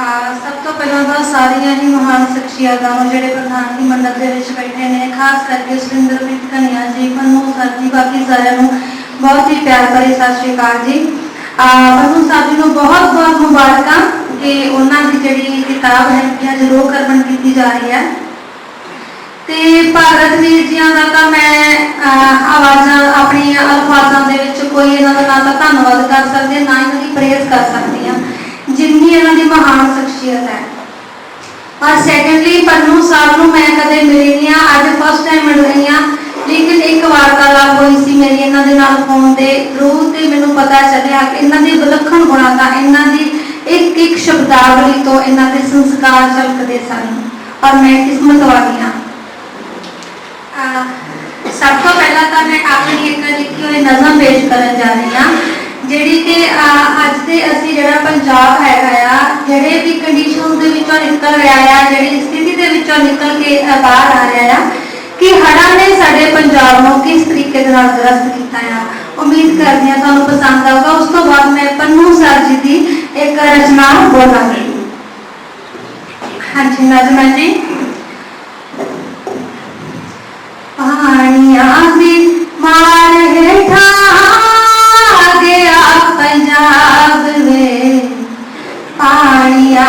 ਆ, ਸਭ ਤੋਂ ਪਹਿਲਾਂ ਤਾਂ ਸਾਰੀਆਂ ਹੀ ਮਹਾਨ ਸ਼ਖਸੀਅਤਾਂ ਨੂੰ ਜਿਹੜੇ ਪ੍ਰਧਾਨ ਦੀ ਮੰਡਲ ਦੇ ਵਿੱਚ ਬੈਠੇ ਨੇ, ਖਾਸ ਕਰਕੇ ਸੁਰਿੰਦਰਪ੍ਰੀਤ ਕਨਿਆ ਜੀ ਪੰਨੂ ਸਰ ਜੀ, ਬਾਕੀ ਸਾਰਿਆਂ ਨੂੰ ਬਹੁਤ ਹੀ ਪਿਆਰ ਭਰੀ ਸਤਿ ਸ਼੍ਰੀ ਅਕਾਲ ਜੀ। ਆ ਪੰਨੂ ਸਾਹਿਬ ਜੀ ਨੂੰ ਬਹੁਤ ਬਹੁਤ ਮੁਬਾਰਕਾਂ ਕਿ ਉਹਨਾਂ ਦੀ ਜਿਹੜੀ ਕਿਤਾਬ ਹੈ ਕਿ ਅੱਜ ਰੋਹ ਕਰਮਨ ਕੀਤੀ ਜਾ ਰਹੀ ਹੈ। ਤੇ ਭਾਰਤ ਵੀਰ ਜੀਆਂ ਦਾ ਤਾਂ ਮੈਂ ਆਵਾਜ਼ਾਂ, ਆਪਣੀਆਂ ਅਲਫਾਜ਼ਾਂ ਦੇ ਵਿੱਚ ਕੋਈ ਇਹਨਾਂ ਦਾ ਨਾ ਤਾਂ ਧੰਨਵਾਦ ਕਰ ਸਕਦੀ, ਨਾ ਇਹਨਾਂ ਦੀ ਪ੍ਰੇਜ਼ ਕਰ ਸਕਦੀ ਹਾਂ। ਜਿੰਨੀ ਇਹਨਾਂ ਦੀ ਮਹਾਨ ਸ਼ਖਸੀਅਤ ਹੈ। ਔਰ ਸੈਕੰਡਲੀ ਪੰਨੂ ਸਾਹਿਬ ਨੂੰ ਮੈਂ ਕਦੇ ਮਿਲੀ ਨਹੀਂ ਆ। ਅੱਜ ਫਸਟ ਟਾਈਮ ਮਿਲ ਰਹੀ ਹਾਂ। ਲੇਕਿਨ ਇੱਕ ਵਾਰਤਾਲਾਪ ਹੋਈ ਸੀ ਮੇਰੀ ਇਹਨਾਂ ਦੇ ਨਾਲ ਫੋਨ ਦੇ ਥਰੂ ਤੇ ਮੈਨੂੰ ਪਤਾ ਚੱਲਿਆ ਕਿ ਇਹਨਾਂ ਦੀ ਵਿਲੱਖਣ ਗੁਣਾਂ ਦਾ ਇਹਨਾਂ ਦੀ ਇੱਕ ਇੱਕ ਸ਼ਬਦਾਵਲੀ ਤੋਂ ਇਹਨਾਂ ਦੇ ਸੰਸਕਾਰ ਝਲਕਦੇ ਸਨ। ਔਰ ਮੈਂ ਕਿਸਮਤ ਵਾਲੀ ਹਾਂ। ਸਭ ਤੋਂ ਪਹਿਲਾਂ ਤਾਂ ਮੈਂ ਆਪਣੀ ਇੱਕ ਲਿਖੀ ਹੋਈ ਨਜ਼ਮ ਪੇਸ਼ ਕਰਨ ਜਾ ਰਹੀ ਹਾਂ। ਜਿਹੜੀ ਕਿ ਅੱਜ ਦੇ ਅਸੀਂ ਜਿਹੜਾ ਪੰਜਾਬ ਹੈਗਾ ਆ, ਜਿਹੜੇ ਵੀ ਕੰਡੀਸ਼ਨ ਦੇ ਵਿੱਚੋਂ ਨਿਕਲ ਰਿਹਾ ਆ, ਜਿਹੜੀ ਸਥਿਤੀ ਦੇ ਵਿੱਚੋਂ ਨਿਕਲ ਕੇ ਬਾਹਰ ਆ ਰਿਹਾ ਆ, ਕਿ ਹੜ੍ਹਾਂ ਨੇ ਸਾਡੇ ਪੰਜਾਬ ਨੂੰ ਕਿਸ ਤਰੀਕੇ ਦੇ ਨਾਲ ਗ੍ਰਸਤ ਕੀਤਾ ਆ। ਉਮੀਦ ਕਰਦੀ ਹਾਂ ਤੁਹਾਨੂੰ ਪਸੰਦ ਆਊਗਾ। ਉਸ ਤੋਂ ਬਾਅਦ ਮੈਂ ਪੰਨੂ ਸਰ ਜੀ ਦੀ ਇੱਕ ਰਚਨਾ ਬੋਲਾਂਗੀ। ਹਾਂਜੀ ਨਜ਼ਮ ਜੀ। ਪਾਣੀਆਂ ਦੀ ਮਾਰ ਹੇਠਾਂ ਪੰਜਾਬ ਵੇ ਪਾਣੀਆਂ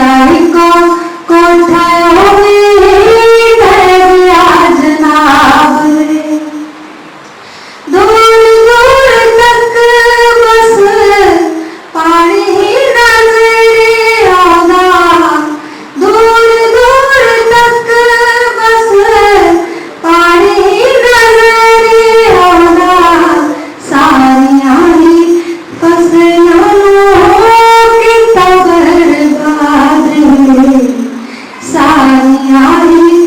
lại con con thay ਸਾਰੀਆਂ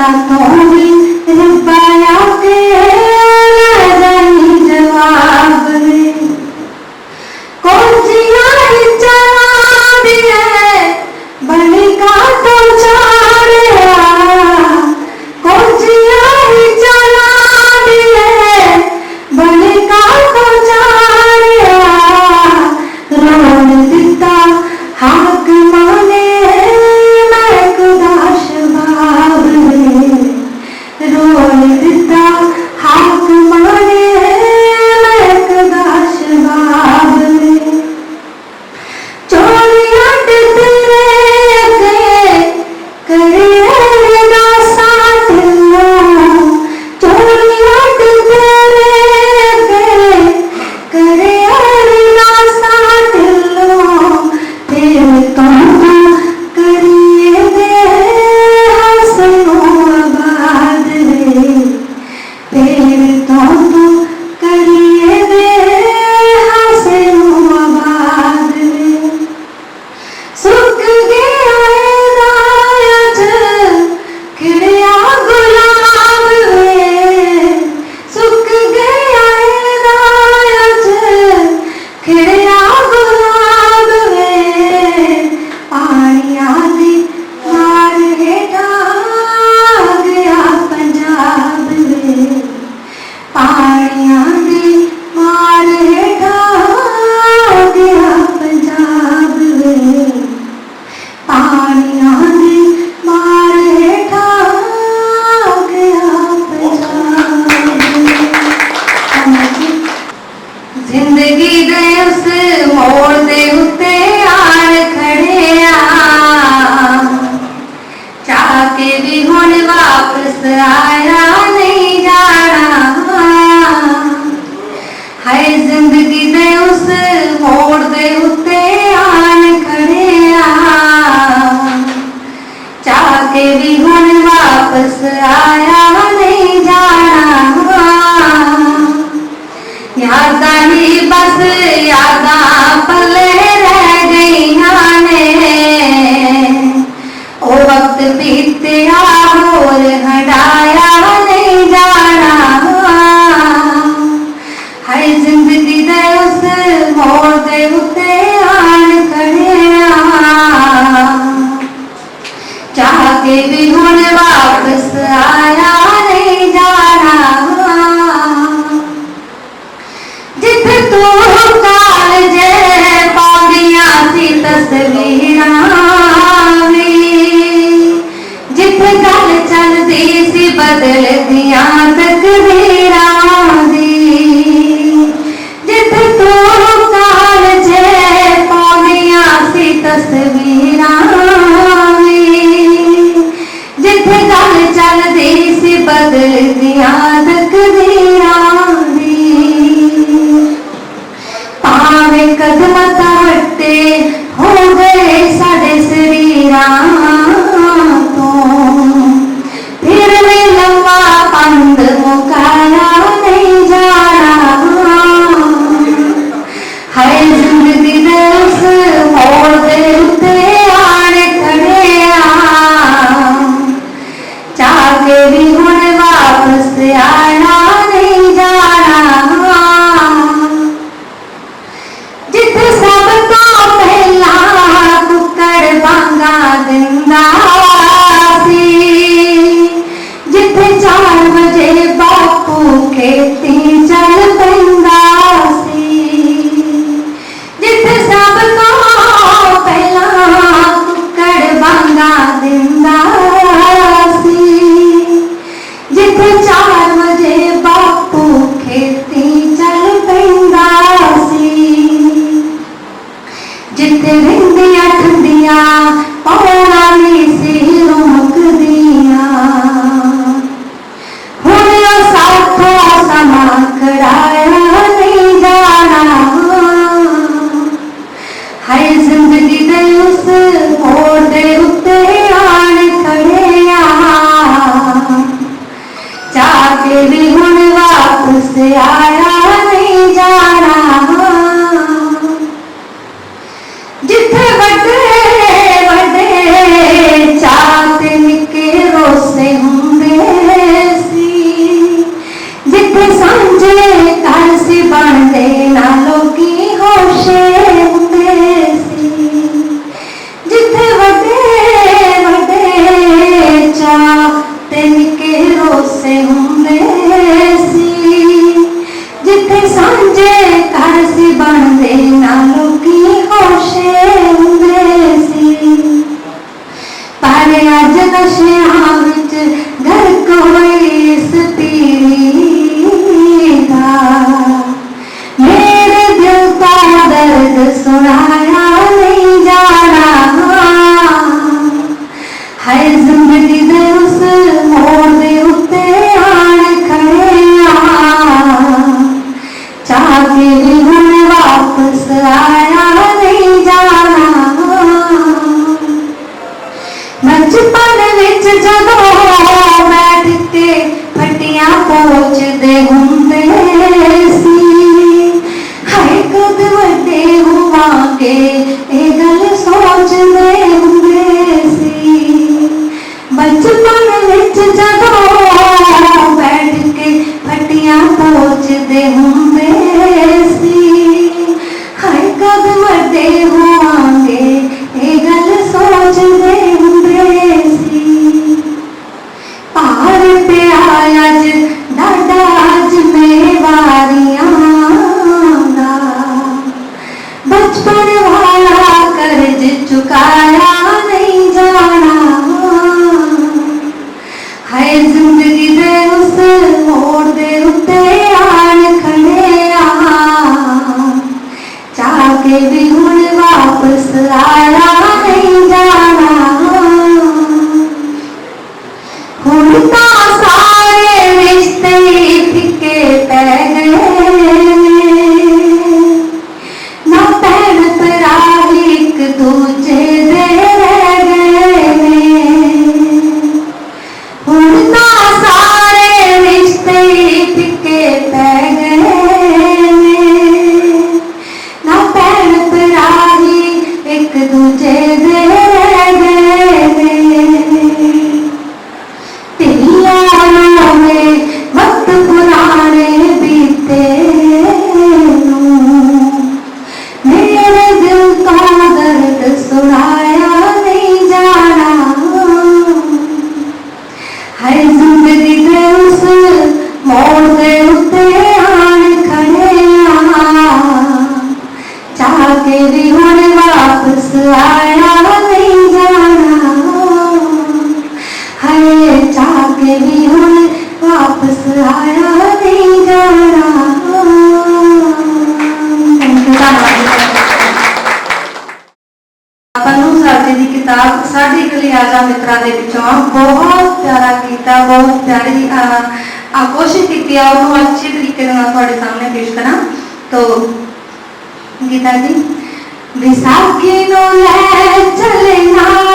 ਉਹਨਾਂ ਤੋਂ when you sit down, Huh? ਯਾਦਾਂ ਪੱਲੇ ਰਹਿ ਗਈਆਂ ਨੇ। ਉਹ ਵਕਤ ਬੀਤਿਆ, ਹੋਰ ਹਟਾਇਆ ਨਹੀਂ ਜਾਣਾ ਹਾਏ ਜ਼ਿੰਦਗੀ ਦੇ ਉਸ ਮੋੜ ਦੇ ਉੱਤੇ ਆਣ ਖੜਿਆ। ਚਾਹ ਕੇ ਵੀ ਹੁਣ ਵਾਪਸ ਆ ਕੇ ਵੀ ਹੁਣ ਵਾਪਸ ਆਇਆ। ਕੇ ਵੀ ਹੁਣ ਵਾਪਸ ਆਇਆ ਨਹੀਂ ਜਾਣਾ। এক দুজে ਸਾਡੀ ਕਲਿਆਜਾ ਮਿੱਤਰਾਂ ਦੇ ਵਿੱਚੋਂ ਬਹੁਤ ਪਿਆਰਾ ਕੀਤਾ ਬਹੁਤ ਪਿਆਰੀ ਆ ਕੋਸ਼ਿਸ਼ ਕੀਤੀ ਆ ਉਹਨੂੰ ਅੱਛੇ ਤਰੀਕੇ ਨਾਲ ਤੁਹਾਡੇ ਸਾਹਮਣੇ ਪੇਸ਼ ਕਰਾਂ ਤੋ ਗੀਤਾ ਜੀ ਵਿਸਾਖੀ ਨੂੰ ਲੈ ਚੱਲੇ ਨਾਲ